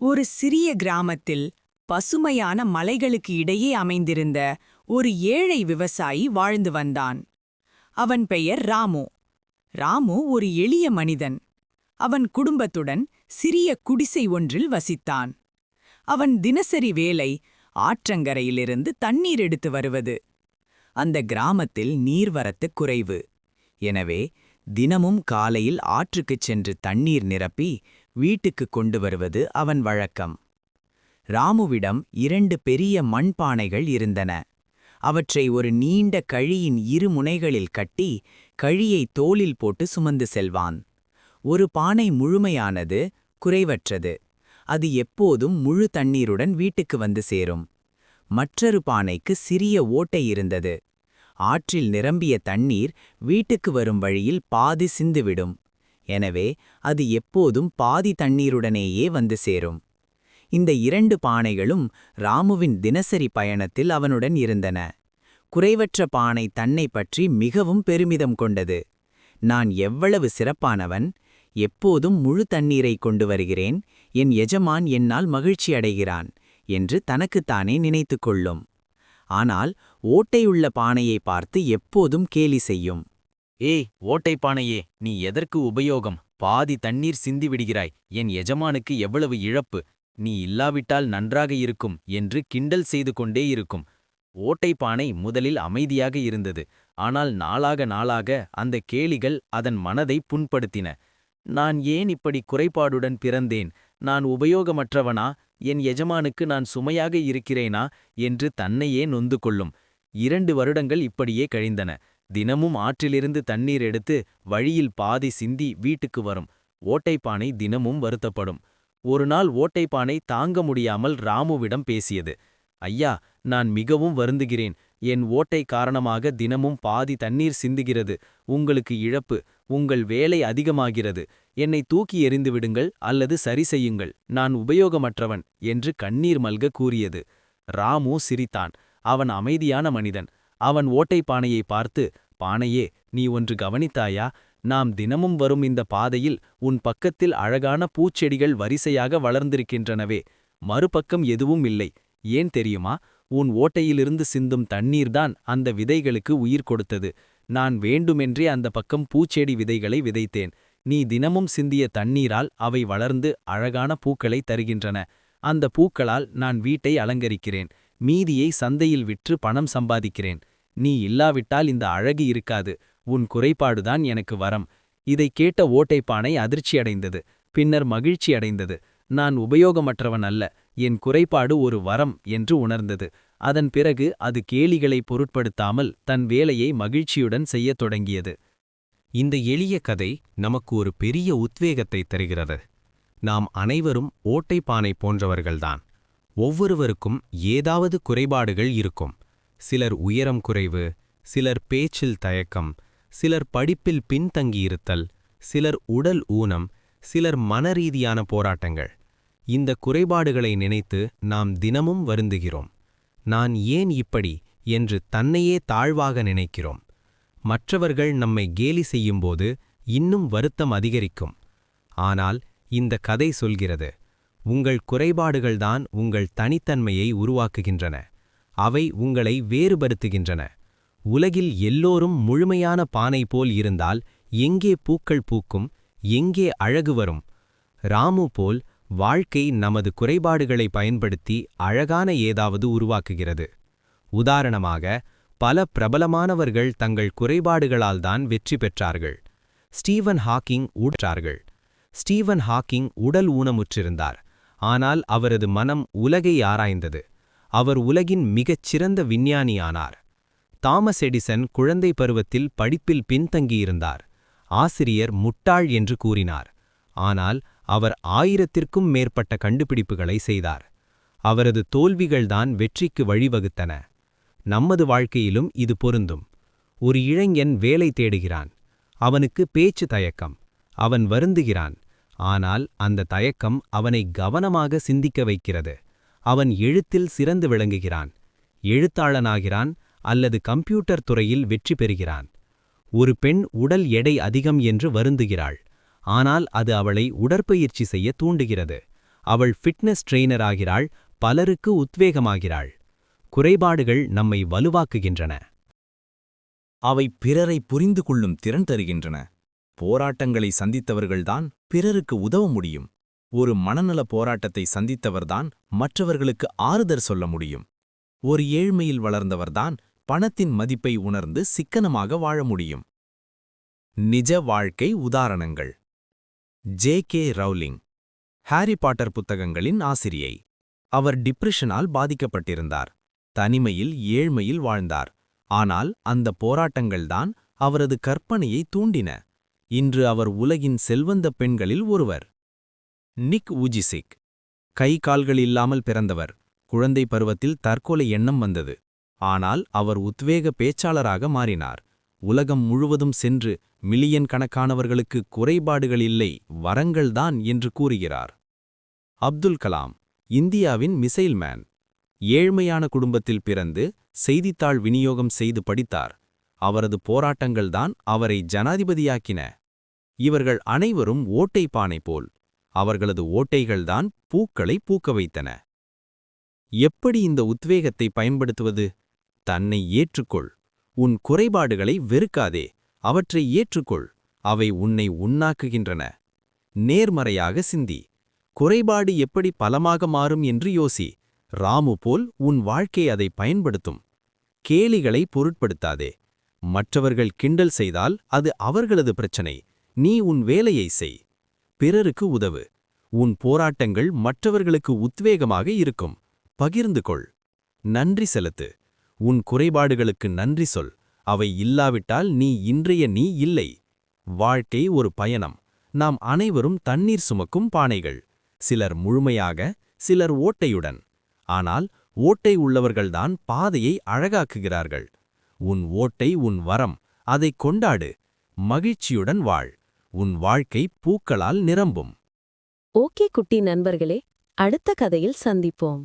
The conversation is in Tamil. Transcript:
ஒரு சிறிய கிராமத்தில் பசுமையான மலைகளுக்கு இடையே அமைந்திருந்த ஒரு ஏழை விவசாயி வாழ்ந்து வந்தான். அவன் பெயர் ராமு. ராமு ஒரு எளிய மனிதன். அவன் குடும்பத்துடன் சிறிய குடிசை ஒன்றில் வசித்தான். அவன் தினசரி வேலை ஆற்றங்கரையிலிருந்து தண்ணீர் எடுத்து வருவது. அந்த கிராமத்தில் நீர்வரத்து குறைவு. எனவே தினமும் காலையில் ஆற்றுக்குச் சென்று தண்ணீர் நிரப்பி வீட்டுக்கு கொண்டு வருவது அவன் வழக்கம். ராமுவிடம் இரண்டு பெரிய மண்பானைகள் இருந்தன. அவற்றை ஒரு நீண்ட கழியின் இரு முனைகளில் கட்டி கழியை தோளில் போட்டு சுமந்து செல்வான். ஒரு பானை முழுமையானது குறைவற்றது. அது எப்போதும் முழு தண்ணீருடன் வீட்டுக்கு வந்து சேரும். மற்றொரு பானைக்கு சிறிய ஓட்டை இருந்தது. ஆற்றில் நிரம்பிய தண்ணீர் வீட்டுக்கு வரும் வழியில் பாதி சிந்துவிடும். எனவே அது எப்போதும் பாதி தண்ணீருடனேயே வந்து சேரும். இந்த இரண்டு பானைகளும் ராமுவின் தினசரி பயணத்தில் அவனுடன் இருந்தன. குறைவற்ற பானை தன்னை பற்றி மிகவும் பெருமிதம் கொண்டது. நான் எவ்வளவு சிறப்பானவன் எப்போதும் முழு தண்ணீரை கொண்டு வருகிறேன் என் எஜமான் என்னால் மகிழ்ச்சி அடைகிறான் என்று தனக்குத்தானே நினைத்துக் கொள்ளும். ஆனால் ஓட்டையுள்ள பானையை பார்த்து எப்போதும் கேலி செய்யும். ஏய் ஓட்டைப்பானையே நீ எதற்கு உபயோகம்? பாதி தண்ணீர் சிந்தி விடுகிறாய். என் எஜமானுக்கு எவ்வளவு இழப்பு? நீ இல்லாவிட்டால் நன்றாக இருக்கும் என்று கிண்டல் செய்து கொண்டே இருக்கும். ஓட்டைப்பானை பானை முதலில் அமைதியாக இருந்தது. ஆனால் நாளாக நாளாக அந்த கேளிகள் அதன் மனதை புண்படுத்தின. நான் ஏன் இப்படி குறைபாடுடன் பிறந்தேன்? நான் உபயோகமற்றவனா? என் எஜமானுக்கு நான் சுமையாக இருக்கிறேனா? என்று தன்னையே நொந்து கொள்ளும். இரண்டு வருடங்கள் இப்படியே கழிந்தன. தினமும் ஆற்றிலிருந்து தண்ணீர் எடுத்து வழியில் பாதி சிந்தி வீட்டுக்கு வரும். ஓட்டைப்பானை தினமும் வருத்தப்படும். ஒருநாள் ஓட்டைப்பானை தாங்க முடியாமல் ராமுவிடம் பேசியது. ஐயா நான் மிகவும் வருந்துகிறேன். என் ஓட்டை காரணமாக தினமும் பாதி தண்ணீர் சிந்துகிறது. உங்களுக்கு இழப்பு. உங்கள் வேலை அதிகமாகிறது. என்னை தூக்கி எறிந்து விடுங்கள் அல்லது சரி செய்யுங்கள். நான் உபயோகமற்றவன் என்று கண்ணீர் மல்க கூறியது. ராமு சிரித்தான். அவன் அமைதியான மனிதன். அவன் ஓட்டை பானையை பார்த்து பானையே நீ ஒன்று கவனித்தாயா? நாம் தினமும் வரும் இந்த பாதையில் உன் பக்கத்தில் அழகான பூச்செடிகள் வரிசையாக வளர்ந்திருக்கின்றனவே. மறுபக்கம் எதுவும் இல்லை. ஏன் தெரியுமா? உன் ஓட்டையிலிருந்து சிந்தும் தண்ணீர்தான் அந்த விதைகளுக்கு உயிர் கொடுத்தது. நான் வேண்டுமென்றே அந்த பக்கம் பூச்செடி விதைகளை விதைத்தேன். நீ தினமும் சிந்திய தண்ணீரால் அவை வளர்ந்து அழகான பூக்களை தருகின்றன. அந்த பூக்களால் நான் வீட்டை அலங்கரிக்கிறேன். மீதியை சந்தையில் விற்று பணம் சம்பாதிக்கிறேன். நீ இல்லாவிட்டால் இந்த அழகு இருக்காது. உன் குறைபாடுதான் எனக்கு வரம். இதைக் கேட்ட ஓட்டைப்பானை அதிர்ச்சியடைந்தது. பின்னர் மகிழ்ச்சியடைந்தது. நான் உபயோகமற்றவன் அல்ல. என் குறைபாடு ஒரு வரம் என்று உணர்ந்தது. அதன் பிறகு அது கேலிகளை பொருட்படுத்தாமல் தன் வேலையை மகிழ்ச்சியுடன் செய்யத் தொடங்கியது. இந்த எளிய கதை நமக்கு ஒரு பெரிய உத்வேகத்தை தருகிறது. நாம் அனைவரும் ஓட்டைப்பானை போன்றவர்கள்தான். ஒவ்வொருவருக்கும் ஏதாவது குறைபாடுகள் இருக்கும். சிலர் உயரம் குறைவு சிலர் பேச்சில் தயக்கம் சிலர் படிப்பில் பின்தங்கியிருத்தல் சிலர் உடல் ஊனம் சிலர் மனரீதியான போராட்டங்கள். இந்த குறைபாடுகளை நினைத்து நாம் தினமும் வருந்துகிறோம். நான் ஏன் இப்படி என்று தன்னையே தாழ்வாக நினைக்கிறோம். மற்றவர்கள் நம்மை கேலி செய்யும்போது இன்னும் வருத்தம் அதிகரிக்கும். ஆனால் இந்த கதை சொல்கிறது உங்கள் குறைபாடுகள்தான் உங்கள் தனித்தன்மையை உருவாக்குகின்றன. அவை உங்களை வேறுபடுத்துகின்றன. உலகில் எல்லோரும் முழுமையான பானை போல் இருந்தால் எங்கே பூக்கள் பூக்கும் எங்கே அழகு வரும்? ராமு போல் வாழ்க்கை நமது குறைபாடுகளை பயன்படுத்தி அழகான ஏதாவது உருவாக்குகிறது. உதாரணமாக பல பிரபலமானவர்கள் தங்கள் குறைபாடுகளால்தான் வெற்றி பெற்றார்கள். ஸ்டீவன் ஹாக்கிங் உற்றார்கள் ஸ்டீவன் ஹாக்கிங் உடல் ஊனமுற்றிருந்தார். ஆனால் அவரது மனம் உலகை ஆராய்ந்தது. அவர் உலகின் மிகச் சிறந்த விஞ்ஞானியானார். தாமஸ் எடிசன் குழந்தை பருவத்தில் படிப்பில் பின்தங்கியிருந்தார். ஆசிரியர் முட்டாள் என்று கூறினார். ஆனால் அவர் ஆயிரத்திற்கும் மேற்பட்ட கண்டுபிடிப்புகளை செய்தார். அவரது தோல்விகள்தான் வெற்றிக்கு வழிவகுத்தன. நமது வாழ்க்கையிலும் இது பொருந்தும். ஒரு இளைஞன் வேலை தேடுகிறான். அவனுக்கு பேச்சு தயக்கம். அவன் வருந்துகிறான். ஆனால் அந்த தயக்கம் அவனை கவனமாக சிந்திக்க வைக்கிறது. அவன் எழுத்தில் சிறந்து விளங்குகிறான். எழுத்தாளனாகிறான் அல்லது கம்ப்யூட்டர் துறையில் வெற்றி பெறுகிறான். ஒரு பெண் உடல் எடை அதிகம் என்று வருந்துகிறாள். ஆனால் அது அவளை உடற்பயிற்சி செய்ய தூண்டுகிறது. அவள் ஃபிட்னஸ் ட்ரெய்னர் ஆகிறாள் பலருக்கு உத்வேகமாகிறாள். குறைபாடுகள் நம்மை வலுவாக்குகின்றன. அவை பிறரை புரிந்து கொள்ளும் திறன் தருகின்றன. போராட்டங்களை சந்தித்தவர்கள்தான் பிறருக்கு உதவ முடியும். ஒரு மனநல போராட்டத்தை சந்தித்தவர்தான் மற்றவர்களுக்கு ஆறுதல் சொல்ல முடியும். ஒரு ஏழ்மையில் வளர்ந்தவர்தான் பணத்தின் மதிப்பை உணர்ந்து சிக்கனமாக வாழ முடியும். நிஜ வாழ்க்கை உதாரணங்கள். J K Rowling Harry Potter புத்தகங்களின் ஆசிரியை. அவர் டிப்ரெஷனால் பாதிக்கப்பட்டிருந்தார். தனிமையில் ஏழ்மையில் வாழ்ந்தார். ஆனால் அந்த போராட்டங்கள்தான் அவரது கற்பனையை தூண்டின. இன்று அவர் உலகின் செல்வந்த பெண்களில் ஒருவர். நிக் ஊஜிசிக் கை கால்கள் இல்லாமல் பிறந்தவர். குழந்தை பருவத்தில் தற்கொலை எண்ணம் வந்தது. ஆனால் அவர் உத்வேக பேச்சாளராக மாறினார். உலகம் முழுவதும் சென்று மில்லியன் கணக்கானவர்களுக்கு குறைபாடுகள் இல்லை வரங்கள்தான் என்று கூறுகிறார். அப்துல் கலாம் இந்தியாவின் மிசைல் மேன் ஏழ்மையான குடும்பத்தில் பிறந்து செய்தித்தாள் விநியோகம் செய்து படித்தார். அவரது போராட்டங்கள்தான் அவரை ஜனாதிபதியாக்கின. இவர்கள் அனைவரும் ஓட்டை பானை போல் அவர்களது ஓட்டைகள்தான் பூக்களை பூக்க வைத்தன. எப்படி இந்த உத்வேகத்தை பயன்படுத்துவது? தன்னை ஏற்றுக்கொள் உன் குறைபாடுகளை வெறுக்காதே அவற்றை ஏற்றுக்கொள் அவை உன்னை உண்ணாக்குகின்றன. நேர்மறையாக சிந்தி குறைபாடு எப்படி பலமாக மாறும் என்று யோசி ராமு போல் உன் வாழ்க்கை அதை பயன்படுத்தும். கேலிகளை பொருட்படுத்தாதே மற்றவர்கள் கிண்டல் செய்தால் அது அவர்களது பிரச்சனை. நீ உன் வேலையை செய். பிறருக்கு உதவு. உன் போராட்டங்கள் மற்றவர்களுக்கு உத்வேகமாக இருக்கும். பகிர்ந்து கொள். நன்றி செலுத்து. உன் குறைபாடுகளுக்கு நன்றி சொல். அவை இல்லாவிட்டால் நீ இன்றைய நீ இல்லை. வாழ்க்கை ஒரு பயணம். நாம் அனைவரும் தண்ணீர் சுமக்கும் பானைகள். சிலர் முழுமையாக சிலர் ஓட்டையுடன். ஆனால் ஓட்டை உள்ளவர்கள்தான் பாதையை அழகாக்குகிறார்கள். உன் ஓட்டை உன் வரம் அதைக் கொண்டாடு மகிழ்ச்சியுடன் வாழ் உன் வாழ்க்கை பூக்களால் நிரம்பும். ஓகே குட்டி நண்பர்களே அடுத்த கதையில் சந்திப்போம்.